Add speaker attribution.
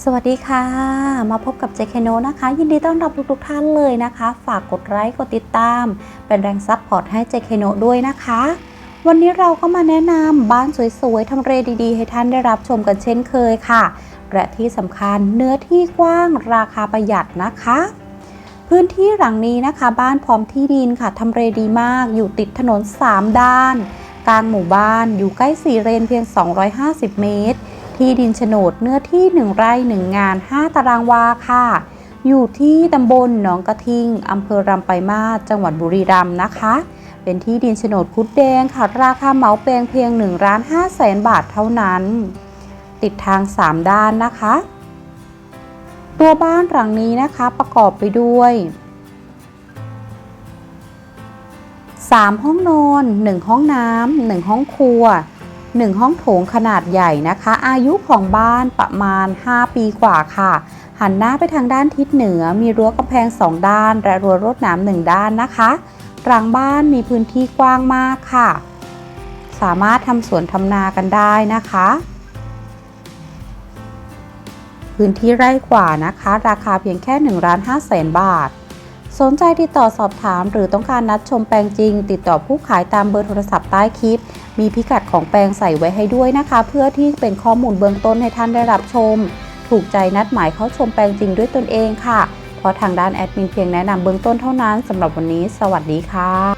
Speaker 1: สวัสดีค่ะ มาพบกับเจคโนนะคะ ยินดีต้อนรับทุกๆท่านเลยนะคะ ฝากกดไลค์กดติดตาม เป็นแรงซัพพอร์ตให้เจคโนด้วยนะคะ วันนี้เราก็มาแนะนำบ้านสวยๆทำเลดีๆ ให้ท่านได้รับชมกันเช่นเคยค่ะ และที่สำคัญเนื้อที่กว้างราคาประหยัดนะคะ พื้นที่หลังนี้นะคะ บ้านพร้อมที่ดินค่ะทำเลดีมาก อยู่ติดถนน 3 ด้าน กลางหมู่บ้านอยู่ใกล้สี่เรนเพียง 250 เมตร ที่ดินโฉนดเนื้อที่ 1 ไร่ 1 งาน 5 ตารางวาค่ะ อยู่ที่ตำบลหนองกระทิงอำเภอรำไปลายมาศจังหวัดบุรีรัมย์นะคะ เป็นที่ดินโฉนดคุดแดงค่ะ ราคาเหมาแปลงเพียง1ล้าน5แสนบาทเท่านั้น ติดทาง 3 ด้านนะคะ ตัวบ้านหลังนี้นะคะประกอบไปด้วย3ห้องนอน 1 ห้องน้ำ 1 ห้องครัว 1 ห้องโถงขนาดใหญ่นะคะ อายุของบ้านประมาณ 5 ปีกว่าค่ะ หันหน้าไปทางด้านทิศเหนือ มีรั้วกำแพง 2 ด้าน และรั้วรวดหนาม1ด้านนะคะหลังบ้านมีพื้นที่กว้างมากค่ะ สามารถทำสวนทำนากันได้นะคะ พื้นที่ไร่กว่านะคะ ราคาเพียงแค่1ล้าน5แสนบาท สนใจติดต่อสอบถามหรือต้องการนัดชมแปลงจริง ติดต่อผู้ขายตามเบอร์โทรศัพท์ใต้คลิป มีพิกัดของแปลงใส่ไว้ให้ด้วยนะคะ เพื่อที่เป็นข้อมูลเบื้องต้นให้ท่านได้รับชม ถูกใจนัดหมายเข้าชมแปลงจริงด้วยตนเองค่ะ เพราะทางด้านแอดมินเพียงแนะนำเบื้องต้นเท่านั้นสำหรับวันนี้ สวัสดีค่ะ